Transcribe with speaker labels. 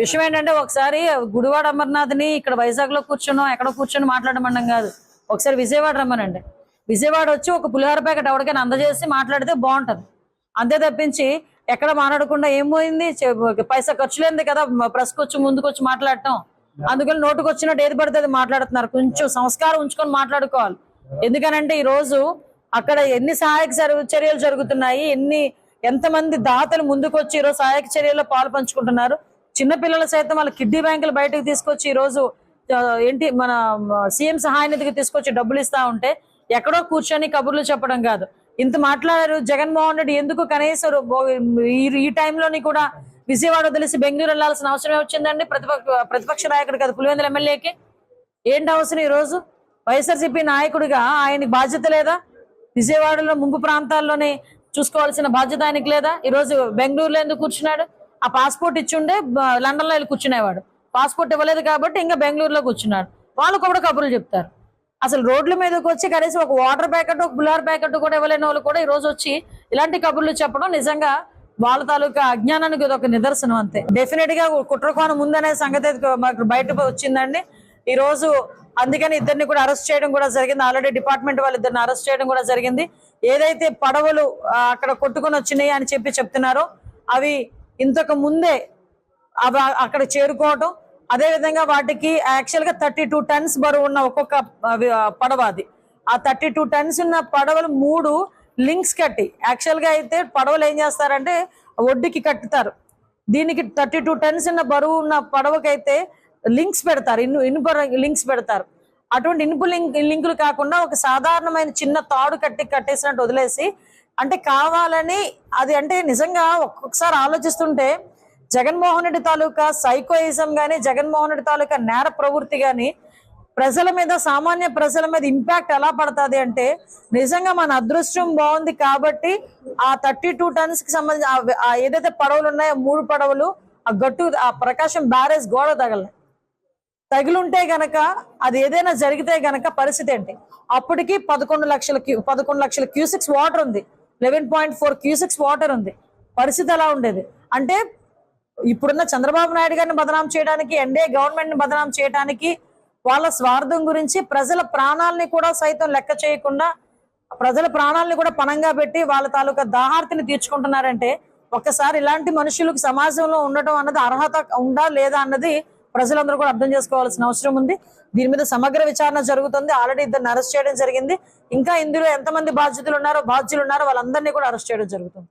Speaker 1: విషయం ఏంటంటే ఒకసారి గుడివాడ అమర్నాథ్ని ఇక్కడ వైజాగ్లో కూర్చున్నాం ఎక్కడ కూర్చొని మాట్లాడమన్నాం కాదు. ఒకసారి విజయవాడ రమ్మనండి. విజయవాడ వచ్చి ఒక పులిహోర ప్యాకెట్ ఎవరికైనా అందజేసి మాట్లాడితే బాగుంటది. అంతే తప్పించి ఎక్కడ మాట్లాడకుండా ఏం పైసా ఖర్చు లేనిది కదా ప్రెస్ వచ్చి ముందుకు వచ్చి మాట్లాడటం. అందుకని నోటుకు వచ్చినట్టు ఏది పడితే అది మాట్లాడుతున్నారు. కొంచెం సంస్కారం ఉంచుకొని మాట్లాడుకోవాలి. ఎందుకనంటే ఈ రోజు అక్కడ ఎన్ని సహాయక చర్యలు జరుగుతున్నాయి ఎన్ని ఎంతమంది దాతలు ముందుకొచ్చి ఈరోజు సహాయక చర్యల్లో పాలు పంచుకుంటున్నారు. చిన్నపిల్లలు సైతం వాళ్ళ కిడ్నీ బ్యాంకులు బయటకు తీసుకొచ్చి ఈ రోజు ఏంటి మన సీఎం సహాయ నిధికి తీసుకొచ్చి డబ్బులు ఇస్తా ఉంటే ఎక్కడో కూర్చొని కబుర్లు చెప్పడం కాదు. ఇంత మాట్లాడారు జగన్మోహన్ రెడ్డి. ఎందుకు కనీసం ఈ- టైంలోని కూడా విజయవాడ వదిలేసి బెంగళూరు వెళ్ళాల్సిన అవసరం వచ్చిందండి ప్రతిపక్ష ప్రతిపక్ష నాయకుడు కదా పులివెందుల ఎమ్మెల్యేకి? ఏంటి అవసరం ఈ రోజు? వైఎస్ఆర్సీపీ నాయకుడిగా ఆయనకి బాధ్యత లేదా? విజయవాడలో ముంపు ప్రాంతాల్లోనే చూసుకోవాల్సిన బాధ్యత ఆయనకి లేదా? ఈ రోజు బెంగళూరులో ఎందుకు కూర్చున్నాడు? ఆ పాస్పోర్ట్ ఇచ్చిండే లండన్లో వెళ్ళి కూర్చునేవాడు. పాస్పోర్ట్ ఇవ్వలేదు కాబట్టి ఇంకా బెంగళూరులో కూర్చున్నాడు. వాళ్ళు కూడా కబుర్లు చెప్తారు. అసలు రోడ్ల మీదకి వచ్చి కనీసం ఒక వాటర్ ప్యాకెట్ ఒక బులార్ ప్యాకెట్ కూడా ఇవ్వలేని వాళ్ళు కూడా ఈ రోజు వచ్చి ఇలాంటి కబుర్లు చెప్పడం నిజంగా వాళ్ళ తాలూకా అజ్ఞానానికి ఇది ఒక నిదర్శనం అంతే. డెఫినెట్గా కుట్రకోణం ఉందనే సంగతి అయితే మాకు బయట వచ్చిందండి. ఈ రోజు అందుకని ఇద్దరిని కూడా అరెస్ట్ చేయడం కూడా జరిగింది. ఆల్రెడీ డిపార్ట్మెంట్ వాళ్ళు ఇద్దరిని అరెస్ట్ చేయడం కూడా జరిగింది. ఏదైతే పడవలు అక్కడ కొట్టుకొని వచ్చినాయి అని చెప్పి చెప్తున్నారో అవి ఇంతకు ముందే అవి అక్కడ చేరుకోవటం అదేవిధంగా వాటికి యాక్చువల్గా థర్టీ టూ టన్స్ బరువు ఉన్న ఒక్కొక్క పడవ అది. ఆ థర్టీ టూ టన్స్ ఉన్న పడవలు మూడు లింక్స్ కట్టి యాక్చువల్గా అయితే పడవలు ఏం చేస్తారంటే ఒడ్డుకి కట్టుతారు. దీనికి థర్టీ టూ టన్స్ ఉన్న బరువు ఉన్న పడవకైతే లింక్స్ పెడతారు ఇను ఇనుప లింక్స్ పెడతారు. అటువంటి ఇనుపు లింక్ లింకులు కాకుండా ఒక సాధారణమైన చిన్న తాడు కట్టి కట్టేసినట్టు వదిలేసి అంటే కావాలని అది అంటే నిజంగా ఒక్కొక్కసారి ఆలోచిస్తుంటే జగన్మోహన్ రెడ్డి తాలూకా సైకోయిజం కానీ జగన్మోహన్ రెడ్డి తాలూకా నేర ప్రవృత్తి కానీ ప్రజల మీద సామాన్య ప్రజల మీద ఇంపాక్ట్ ఎలా పడుతుంది అంటే నిజంగా మన అదృష్టం బాగుంది కాబట్టి ఆ థర్టీ టూ టన్స్కి సంబంధించి ఆ ఏదైతే పడవలు ఉన్నాయో మూడు పడవలు ఆ గట్టు ఆ ప్రకాశం బ్యారేజ్ గోడ తగల. తగిలుంటే గనక అది ఏదైనా జరిగితే గనక పరిస్థితి ఏంటి? అప్పటికి పదకొండు లక్షల క్యూ పదకొండు లక్షల క్యూసిక్స్ వాటర్ ఉంది. Eleven point four cusecs water ఉంది. పరిస్థితి ఎలా ఉండేది? అంటే ఇప్పుడున్న చంద్రబాబు నాయుడు గారిని బదనాం చేయడానికి ఎన్డీఏ గవర్నమెంట్ని బదనాం చేయడానికి వాళ్ళ స్వార్థం గురించి ప్రజల ప్రాణాలని కూడా సైతం లెక్క చేయకుండా ప్రజల ప్రాణాలని కూడా పణంగా పెట్టి వాళ్ళ తాలూకా దాహార్తిని తీర్చుకుంటున్నారంటే ఒక్కసారి ఇలాంటి మనుషులకు సమాజంలో ఉండటం అన్నది అర్హత ఉందా లేదా అన్నది ప్రజలందరూ కూడా అర్థం చేసుకోవాల్సిన అవసరం ఉంది. దీని మీద సమగ్ర విచారణ జరుగుతుంది. ఆల్రెడీ ఇద్దరిని అరెస్ట్ చేయడం జరిగింది. ఇంకా ఇందులో ఎంతమంది బాధ్యతలు ఉన్నారో బాధ్యులు ఉన్నారో వాళ్ళందరినీ కూడా అరెస్ట్ చేయడం జరుగుతుంది.